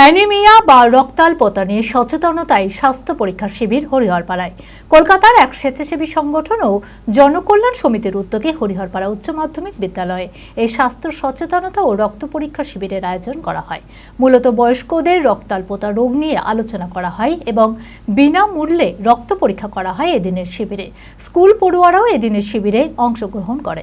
Anaemia বা রক্তাল্পতা নিয়ে সচেতনতায় স্বাস্থ্য পরীক্ষা শিবির হরিহরপাড়ায়। কলকাতার এক স্বেচ্ছাসেবী সংগঠন ও জনকল্যাণ সমিতির উদ্যোগে হরিহরপাড়া উচ্চ মাধ্যমিক বিদ্যালয়ে এই স্বাস্থ্য সচেতনতা ও রক্ত পরীক্ষা শিবিরের আয়োজন করা হয়। মূলত বয়স্কদের রক্তাল্পতা রোগ নিয়ে আলোচনা করা হয় এবং বিনামূল্যে রক্ত পরীক্ষা করা হয় এদিনের শিবিরে। স্কুল পড়ুয়ারাও এদিনের শিবিরে অংশগ্রহণ করে।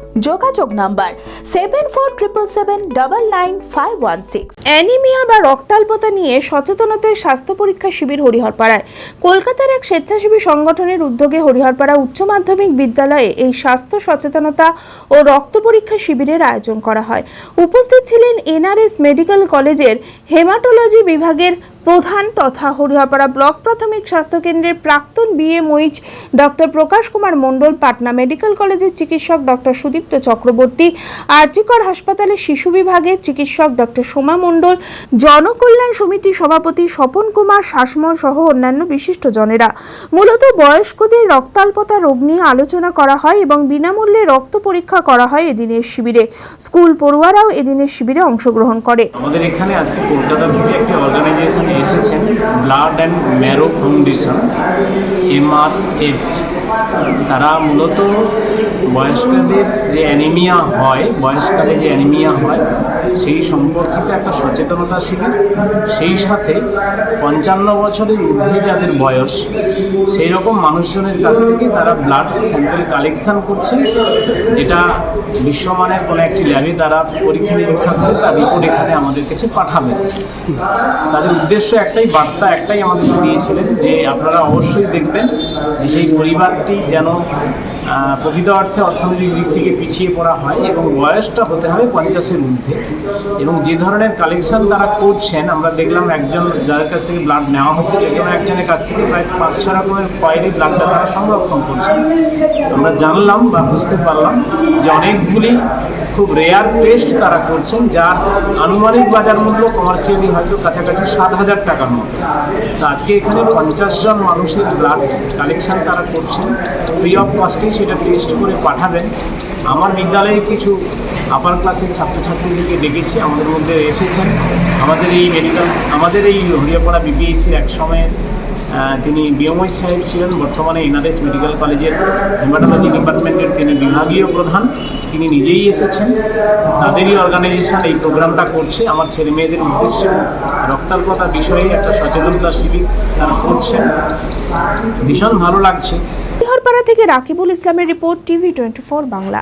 যোগাযোগ number seven four triple seven double nine five one six anaemia বা রক্তাল্পতা নিয়ে সচেতনতার স্বাস্থ্য পরীক্ষা শিবির হরিহরপাড়ায়। কলকাতার এক স্বেচ্ছাসেবী সংগঠনের উদ্যোগে হরিহরপাড়া উচ্চ মাধ্যমিক বিদ্যালয়ে এই স্বাস্থ্য সচেতনতা ও রক্ত পরীক্ষা শিবিরের আয়োজন করা হয়। উপস্থিত ছিলেন এনআরএস মেডিকেল কলেজের হেমাটোলজি বিভাগের প্রধান তথা হরিহরপাড়া ব্লক প্রাথমিক স্বাস্থ্য কেন্দ্রের প্রাক্তন BMOH doctor Prakash Kumar Mondal, Patna medical কলেজের চিকিৎসক ডক্টর সুদীপ্ত চক্রবর্তী আরজিকর হাসপাতালের শিশু বিভাগের চিকিৎসক ডক্টর সোমা মণ্ডল, জনকল্যাণ সমিতির সভাপতি স্বপন কুমার শাসমল সহ অন্যান্য বিশিষ্ট জনেরা। মূলত বয়স্কদের রক্তাল্পতা রোগ নিয়ে আলোচনা করা হয় এবং বিনামূল্যে রক্ত পরীক্ষা করা হয় এদিনের শিবিরে। স্কুল পড়ুয়ারাও এদিনের শিবিরে অংশগ্রহণ করে। আমাদের এখানে আজকে কলকাতা থেকে একটি অর্গানাইজেশন এসেছেন ব্লাড অ্যান্ড ম্যারো ফাউন্ডেশন তারা মূলত বয়স্কদের যে অ্যানিমিয়া হয় বয়স্কদের যে অ্যানিমিয়া হয় সেই সম্পর্কিত একটা সচেতনতা শিবির সেই সাথে পঞ্চান্ন বছরের ঊর্ধ্বে যাদের বয়স সেই রকম মানুষজনের কাছ থেকে তারা ব্লাড স্যাম্পেল কালেকশন করছে, যেটা বিশ্বমানের কোনো একটি ল্যাবে তারা পরীক্ষা নিরীক্ষা করে তার রিপোর্ট এখানে আমাদের কাছে পাঠাবে। তাদের উদ্দেশ্য একটাই, বার্তা একটাই আমাদের দিয়েছিলেন যে আপনারা অবশ্যই দেখবেন যে সেই পরিবারটি যেন প্রকৃত অর্থে অর্থনৈতিক দিক থেকে পিছিয়ে পড়া হয় এবং বয়সটা হতে হবে পঞ্চাশের ঊর্ধ্বে। এবং যে ধরনের কালেকশন তারা করছেন, আমরা দেখলাম একজন যাদের কাছ থেকে ব্লাড নেওয়া হচ্ছে কোনো একজনের কাছ থেকে প্রায় পাঁচ ছ রকমের ফয়েলে ব্লাডটা তারা সংরক্ষণ করছেন আমরা জানলাম বা বুঝতে পারলাম যে অনেকগুলি খুব রেয়ার টেস্ট তারা করছেন, যার আনুমানিক বাজার মূল্য কমার্শিয়ালি হয়তো কাছাকাছি সাত হাজার টাকার মতো। তো আজকে এখানে পঞ্চাশ জন মানুষের ব্লাড কালেকশন তারা করছেন। ফ্রি অফ কস্টে সেটা টেস্ট করে পাঠাবেন। আমার বিদ্যালয়ে কিছু আপার ক্লাসের ছাত্রছাত্রীদেরকে ডেকেছি, আমাদের মধ্যে এসেছেন। আমাদের এই মেডিকেল আমাদের এই হরিয়াপাড়া বিপিএসসির এক সময় তিনি বিএমওই সাহেব ছিলেন, বর্তমানে এনআরএস মেডিকেল কলেজের হেমাটোলজি ডিপার্টমেন্টের তিনি বিভাগীয় প্রধান। তিনি নিজেই এসেছেন। তাদেরই অর্গানাইজেশন এই প্রোগ্রামটা করছে। আমার ছেলে মেয়েদের উদ্দেশ্যে রক্তাল্পতা বিষয়ে একটা সচেতনতা শিবির তারা করছেন ভীষণ ভালো লাগছে। হরিহরপাড়া থেকে রাকিবুল ইসলামের report TV twenty Bangla.